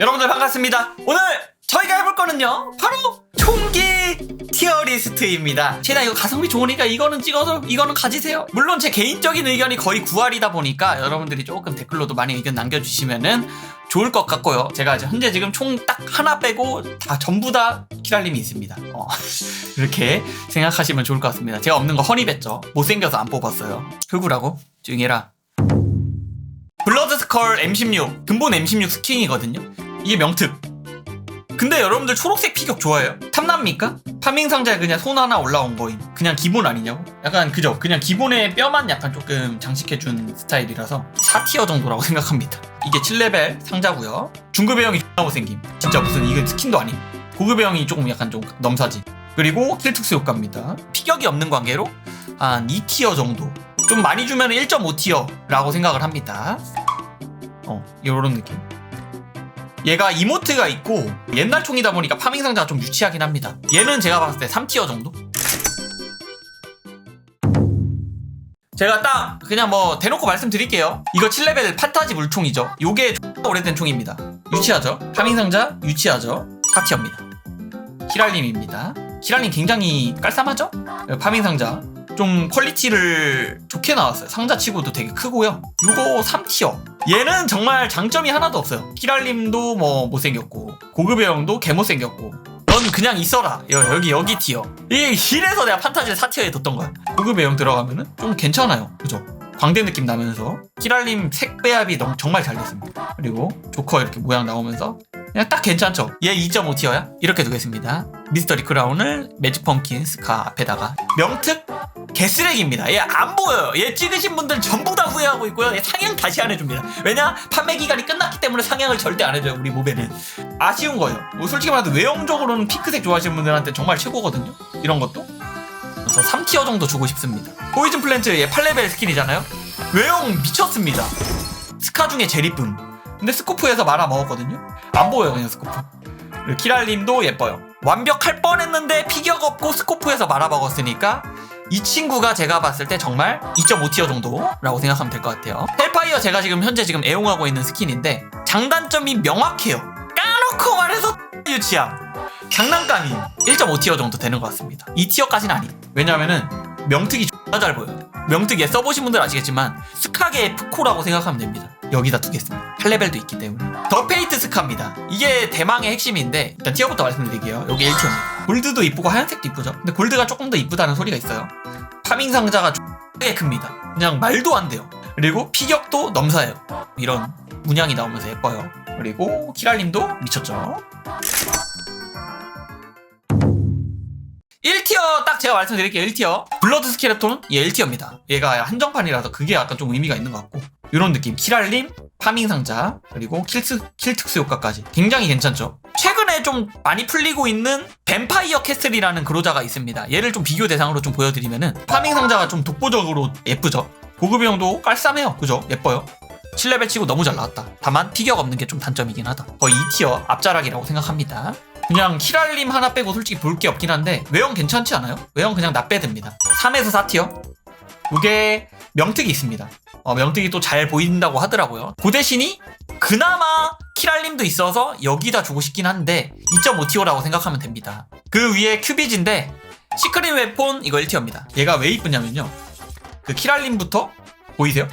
여러분들 반갑습니다. 오늘 저희가 해볼 거는요. 바로 총기 티어리스트입니다. 제가 이거 가성비 좋으니까 이거는 찍어서 이거는 가지세요. 물론 제 개인적인 의견이 거의 9할이다 보니까 여러분들이 조금 댓글로도 많이 의견 남겨주시면은 좋을 것 같고요. 제가 현재 지금 총 딱 하나 빼고 다 전부 다 키랄님이 있습니다. 어, 이렇게 생각하시면 좋을 것 같습니다. 제가 없는 거 허니뱉죠. 못생겨서 안 뽑았어요. 흑우라고? 조용히 해라. 블러드 스컬 M16 근본 M16 스킨이거든요 이게 명특 근데 여러분들 초록색 피격 좋아해요? 탐납니까? 파밍 상자에 그냥 손 하나 올라온 거임 그냥 기본 아니냐고? 약간 그죠? 그냥 기본의 뼈만 약간 조금 장식해준 스타일이라서 4티어 정도라고 생각합니다 이게 7레벨 상자고요 중급의 형이 존나 못생김 진짜 무슨 이건 스킨도 아님 고급의 형이 조금 약간 좀 넘사지 그리고 킬특수 효과입니다 피격이 없는 관계로 한 2티어 정도 좀 많이 주면 1.5티어라고 생각을 합니다. 어, 요런 느낌. 얘가 이모트가 있고 옛날 총이다 보니까 파밍 상자가 좀 유치하긴 합니다. 얘는 제가 봤을 때 3티어 정도? 제가 딱 그냥 뭐 대놓고 말씀드릴게요. 이거 7레벨 판타지 물총이죠. 요게 오래된 총입니다. 유치하죠? 파밍 상자 유치하죠? 4티어입니다. 히랄님입니다. 히랄님 굉장히 깔쌈하죠? 파밍 상자 좀 퀄리티를 좋게 나왔어요. 상자 치고도 되게 크고요. 이거 3티어. 얘는 정말 장점이 하나도 없어요. 키랄님도 뭐 못생겼고 고급의 형도 개 못생겼고 넌 그냥 있어라. 여, 여기 여기 티어. 이 힐에서 내가 판타지를 4티어에 뒀던 거야. 고급의 형 들어가면은 좀 괜찮아요. 그죠? 광대 느낌 나면서 키랄님 색 배합이 너무 정말 잘 됐습니다. 그리고 조커 이렇게 모양 나오면서 그냥 딱 괜찮죠? 얘 2.5티어야? 이렇게 두겠습니다. 미스터리 크라운을 매직 펌킨 스카 앞에다가 명특 개쓰레기입니다. 얘 안 보여요. 얘 찍으신 분들 전부 다 후회하고 있고요. 얘 상향 다시 안 해줍니다. 왜냐? 판매 기간이 끝났기 때문에 상향을 절대 안 해줘요. 우리 모베는. 아쉬운 거예요. 뭐 솔직히 말해도 외형적으로는 핑크색 좋아하시는 분들한테 정말 최고거든요. 이런 것도. 그래서 3티어 정도 주고 싶습니다. 포이즌 플랜트 얘 8레벨 스킨이잖아요. 외형 미쳤습니다. 스카 중에 제일 이쁨. 근데 스코프에서 말아 먹었거든요. 안 보여요 그냥 스코프. 키랄님도 예뻐요. 완벽할 뻔했는데 피격 없고 스코프에서 말아 먹었으니까 이 친구가 제가 봤을 때 정말 2.5티어 정도라고 생각하면 될 것 같아요. 헬파이어 제가 지금 현재 지금 애용하고 있는 스킨인데 장단점이 명확해요. 까놓고 말해서 유치함. 장난감이 1.5티어 정도 되는 것 같습니다. 2티어까지는 아니. 왜냐면은 명특이 X나 잘 보여요. 명특 얘 써보신 분들 아시겠지만 스카게 프코라고 생각하면 됩니다. 여기다 두겠습니다. 8레벨도 있기 때문에. 더 페이트 스카입니다. 이게 대망의 핵심인데 일단 티어부터 말씀드릴게요. 여기 1티어입니다. 골드도 이쁘고 하얀색도 이쁘죠. 근데 골드가 조금 더 이쁘다는 소리가 있어요. 파밍 상자가 X게 큽니다. 그냥 말도 안 돼요. 그리고 피격도 넘사해요. 이런 문양이 나오면서 예뻐요. 그리고 키랄님도 미쳤죠. 1티어 딱 제가 말씀드릴게요 1티어. 블러드 스케레톤 얘 1티어입니다. 얘가 한정판이라서 그게 약간 좀 의미가 있는 것 같고. 이런 느낌. 키랄님 파밍 상자 그리고 킬트, 킬특수 효과까지. 굉장히 괜찮죠. 최근에 좀 많이 풀리고 있는 뱀파이어 캐슬이라는 그로자가 있습니다. 얘를 좀 비교 대상으로 좀 보여드리면은 파밍 상자가 좀 독보적으로 예쁘죠? 고급형도 깔쌈해요. 그죠? 예뻐요 7레벨 치고 너무 잘 나왔다. 다만 피격 없는 게 좀 단점이긴 하다. 거의 2티어 앞자락이라고 생각합니다. 그냥 키랄님 하나 빼고 솔직히 볼 게 없긴 한데 외형 괜찮지 않아요? 외형 그냥 나빼듭니다. 3에서 4티어? 이게 명특이 있습니다. 어, 명특이 또 잘 보인다고 하더라고요. 그 대신이 그나마 키랄님도 있어서 여기다 주고 싶긴 한데 2.5티어라고 생각하면 됩니다. 그 위에 큐비지인데 시크릿 웨폰 이거 1티어입니다. 얘가 왜 이쁘냐면요. 그 키랄님부터 보이세요?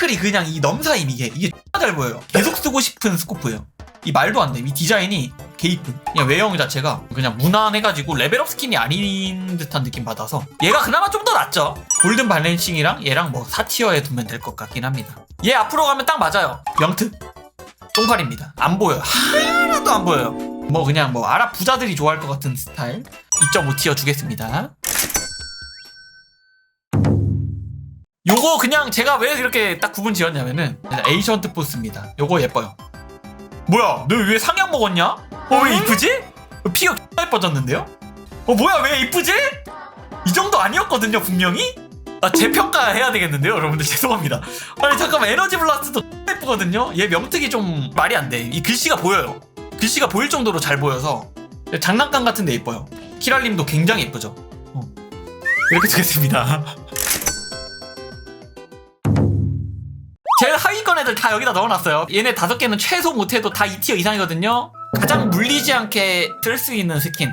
파티클이 그냥 이 넘사임 이게 이게 잘 보여요 계속 쓰고 싶은 스코프예요 이 말도 안 돼. 이 디자인이 개이쁜. 그냥 외형 자체가 그냥 무난해가지고 레벨업 스킨이 아닌 듯한 느낌 받아서 얘가 그나마 좀 더 낫죠. 골든 발렌싱이랑 얘랑 뭐 4티어에 두면 될 것 같긴 합니다. 얘 앞으로 가면 딱 맞아요. 명트. 똥팔입니다. 안 보여요. 하나도 안 보여요. 뭐 그냥 뭐 아랍 부자들이 좋아할 것 같은 스타일. 2.5티어 주겠습니다. 요거 그냥 제가 왜 이렇게 딱 구분 지었냐면은 에이션트 포스입니다. 요거 예뻐요. 뭐야 너 왜 상향 먹었냐? 어 왜 이쁘지? 피가 X나 예뻐졌는데요? 어 뭐야 왜 이쁘지? 이 정도 아니었거든요 분명히? 아 재평가 해야 되겠는데요 여러분들 죄송합니다 아니 잠깐만 에너지 블라스트도 X나 예쁘거든요 얘 명특이 좀 말이 안돼이 글씨가 보여요 글씨가 보일 정도로 잘 보여서 장난감 같은데 예뻐요 키랄님도 굉장히 예쁘죠 어. 이렇게 되겠습니다 제일 하위권 애들 다 여기다 넣어놨어요. 얘네 다섯 개는 최소 못해도 다 2티어 이상이거든요. 가장 물리지 않게 쓸수 있는 스킨.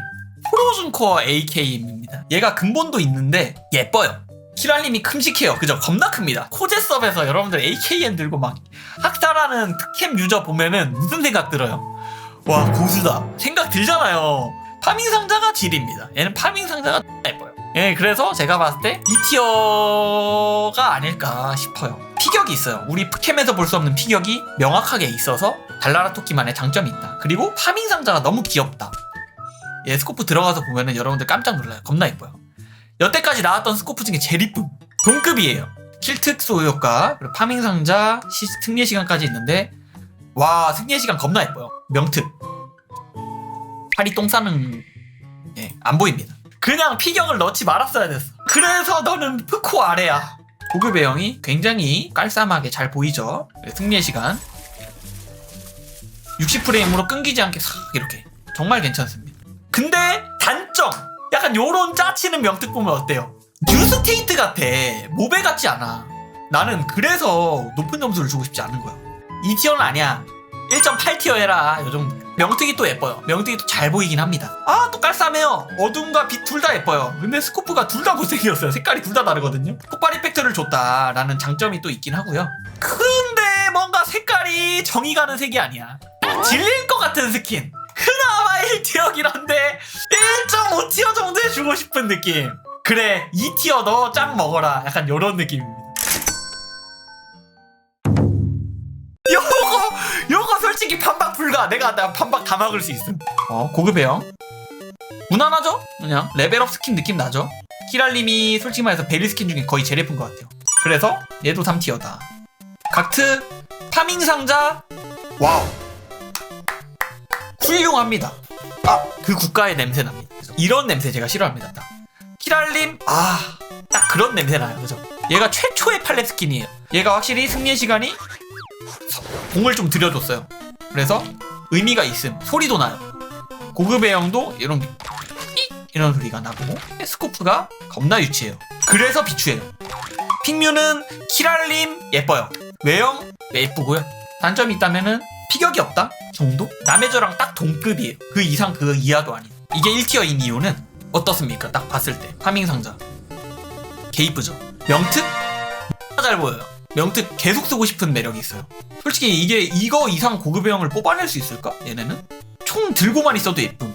프로즌 코어 AK입니다. 얘가 근본도 있는데 예뻐요. 키랄님이 큼직해요. 그죠? 겁나 큽니다. 코제섭에서 여러분들 AKM 들고 막 학살하는 특캠 유저 보면은 무슨 생각 들어요? 와 고수다. 생각 들잖아요. 파밍 상자가 질입니다. 얘는 파밍 상자가 예, 그래서 제가 봤을 때 2티어가 아닐까 싶어요. 피격이 있어요. 우리 캠에서 볼 수 없는 피격이 명확하게 있어서 달나라 토끼만의 장점이 있다. 그리고 파밍 상자가 너무 귀엽다. 예, 스코프 들어가서 보면은 여러분들 깜짝 놀라요. 겁나 예뻐요. 여태까지 나왔던 스코프 중에 제일 이쁨. 동급이에요. 킬 특수 효과, 그리고 파밍 상자, 시, 승리 시간까지 있는데, 와, 승리 시간 겁나 예뻐요. 명특. 팔이 똥 싸는, 예, 안 보입니다. 그냥 피경을 넣지 말았어야 됐어. 그래서 너는 푸코 아래야. 고급 애형이 굉장히 깔쌈하게 잘 보이죠. 승리의 시간. 60프레임으로 끊기지 않게 싹 이렇게. 정말 괜찮습니다. 근데 단점! 약간 요런 짜치는 명특 보면 어때요? 뉴스테이트 같아. 모베 같지 않아. 나는 그래서 높은 점수를 주고 싶지 않은 거야. 2티어는 아니야. 1.8티어 해라. 요즘 명특이 또 예뻐요. 명특이 또 잘 보이긴 합니다. 아, 또 깔쌈해요. 어둠과 빛 둘 다 예뻐요. 근데 스코프가 둘 다 못생겼어요. 색깔이 둘 다 다르거든요. 폭발 이펙트를 줬다라는 장점이 또 있긴 하고요. 근데 뭔가 색깔이 정이 가는 색이 아니야. 질릴 것 같은 스킨. 그나마 1티어긴 한데 1.5티어 정도에 주고 싶은 느낌. 그래, 2티어 너 짱 먹어라. 약간 요런 느낌 솔직히 판박 불가. 내가 나 판박 다 막을 수 있음. 어 고급해요. 무난하죠? 그냥 레벨업 스킨 느낌 나죠? 키랄님이 솔직히 말해서 베리 스킨 중에 거의 제일 예쁜 것 같아요. 그래서 얘도 3티어다. 각트 파밍 상자 와우 훌륭합니다. 아 그 국가의 냄새 납니다. 이런 냄새 제가 싫어합니다. 딱. 키랄님 아 딱 그런 냄새 나요. 그죠? 얘가 최초의 팔렙 스킨이에요. 얘가 확실히 승리 시간이 공을 좀 들여줬어요. 그래서 의미가 있음. 소리도 나요. 고급의 형도 이런 삐 이런 소리가 나고 스코프가 겁나 유치해요. 그래서 비추해요. 핑뮤는 키랄님 예뻐요. 외형 예쁘고요. 단점이 있다면은 피격이 없다 정도? 남의 저랑 딱 동급이에요. 그 이상 그 이하도 아닌. 이게 1티어인 이유는 어떻습니까? 딱 봤을 때 파밍 상자 개 이쁘죠. 명특 잘 보여요. 명특 계속 쓰고 싶은 매력이 있어요. 솔직히 이게 이거 이상 고급의 형을 뽑아낼 수 있을까? 얘네는 총 들고만 있어도 예쁨.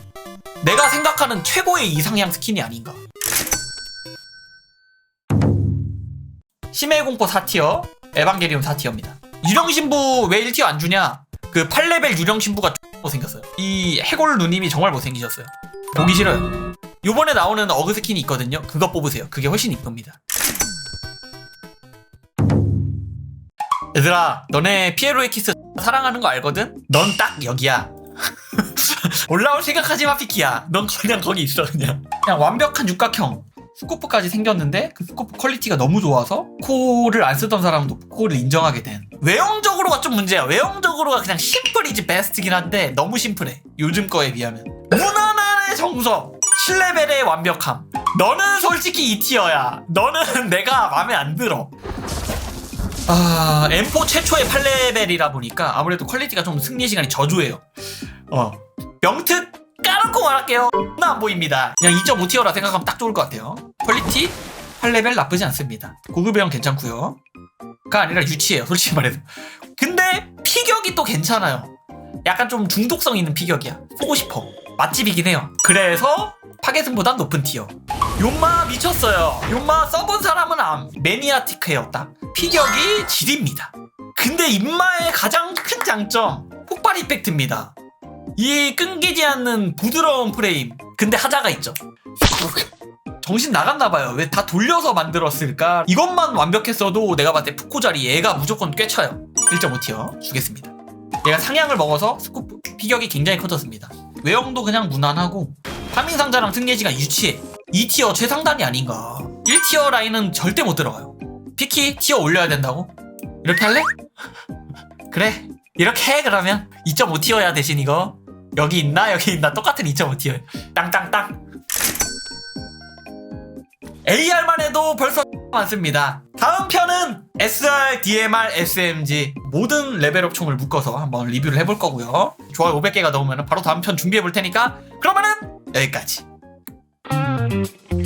내가 생각하는 최고의 이상향 스킨이 아닌가. 심해 공포 4티어, 에반게리온 4티어입니다. 유령 신부 왜 1티어 안 주냐? 그 8레벨 유령 신부가 못생겼어요. 이 해골 누님이 정말 못생기셨어요. 보기 싫어요. 요번에 나오는 어그 스킨이 있거든요. 그거 뽑으세요. 그게 훨씬 이쁩니다. 얘들아, 너네 피에로의 키스 사랑하는 거 알거든? 넌 딱 여기야. 올라올 생각하지 마, 피키야. 넌 그냥 거기 있어, 그냥. 그냥 완벽한 육각형. 스코프까지 생겼는데 그 스코프 퀄리티가 너무 좋아서 코를 안 쓰던 사람도 코를 인정하게 된 외형적으로가 좀 문제야 외형적으로가 그냥 심플이지 베스트긴 한데 너무 심플해 요즘 거에 비하면 무난한의 정석 7레벨의 완벽함 너는 솔직히 2티어야 너는 내가 마음에 안 들어 아 M4 최초의 8레벨이라 보니까 아무래도 퀄리티가 좀 승리 시간이 저조해요. 어 명특 까놓고 말할게요. 나 안 보입니다. 그냥 2.5티어라 생각하면 딱 좋을 것 같아요. 퀄리티 8레벨 나쁘지 않습니다. 고급형 괜찮고요. 가 아니라 유치해요 솔직히 말해서. 근데 피격이 또 괜찮아요. 약간 좀 중독성 있는 피격이야. 보고 싶어. 맛집이긴 해요. 그래서 파괴승보단 높은 티어 요마 미쳤어요. 요마 써본 사람은 암. 매니아티크해요 딱 피격이 질입니다. 근데 임마의 가장 큰 장점 폭발 이펙트입니다. 이 끊기지 않는 부드러운 프레임. 근데 하자가 있죠. 정신 나갔나봐요. 왜 다 돌려서 만들었을까? 이것만 완벽했어도 내가 봤을 때 푸코 자리 얘가 무조건 꿰쳐요. 1.5티어 주겠습니다. 얘가 상향을 먹어서 스코프 피격이 굉장히 커졌습니다. 외형도 그냥 무난하고 파밍 상자랑 승리지가 유치해 2티어 최상단이 아닌가 1티어 라인은 절대 못 들어가요 피키 티어 올려야 된다고? 이렇게 할래? 그래 이렇게 해 그러면 2.5티어야 대신 이거 여기 있나 여기 있나 똑같은 2.5티어 땅땅땅 AR만 해도 벌써 많습니다. 다음 편은 SR, DMR, SMG 모든 레벨업 총을 묶어서 한번 리뷰를 해볼 거고요. 좋아요 500개가 넘으면 바로 다음 편 준비해 볼 테니까 그러면은 여기까지. Thank you.